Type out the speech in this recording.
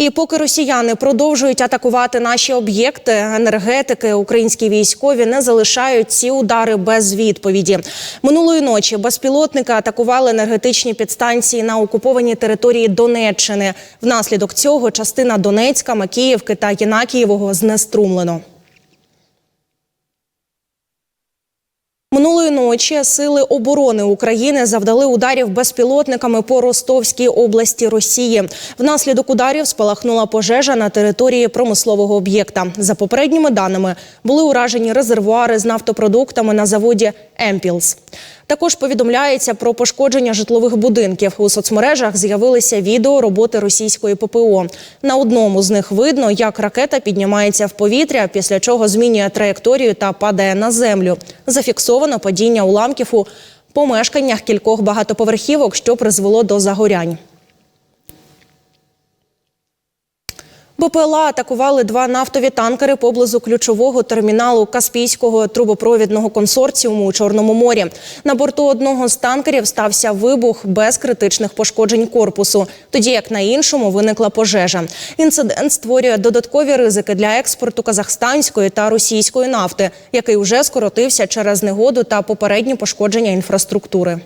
І поки росіяни продовжують атакувати наші об'єкти енергетики, українські військові не залишають ці удари без відповіді. Минулої ночі безпілотники атакували енергетичні підстанції на окупованій території Донеччини. Внаслідок цього частина Донецька, Макіївки та Єнакієвого знеструмлено. Минулої ночі сили оборони України завдали ударів безпілотниками по Ростовській області Росії. Внаслідок ударів спалахнула пожежа на території промислового об'єкта. За попередніми даними були уражені резервуари з нафтопродуктами на заводі Емпілс. Також повідомляється про пошкодження житлових будинків. У соцмережах з'явилися відео роботи російської ППО. На одному з них видно, як ракета піднімається в повітря, після чого змінює траєкторію та падає на землю. Зафіксовано падіння уламків у помешканнях кількох багатоповерхівок, що призвело до загорянь. БПЛА атакували два нафтові танкери поблизу ключового терміналу Каспійського трубопровідного консорціуму у Чорному морі. На борту одного з танкерів стався вибух без критичних пошкоджень корпусу, тоді як на іншому виникла пожежа. Інцидент створює додаткові ризики для експорту казахстанської та російської нафти, який вже скоротився через негоду та попередні пошкодження інфраструктури.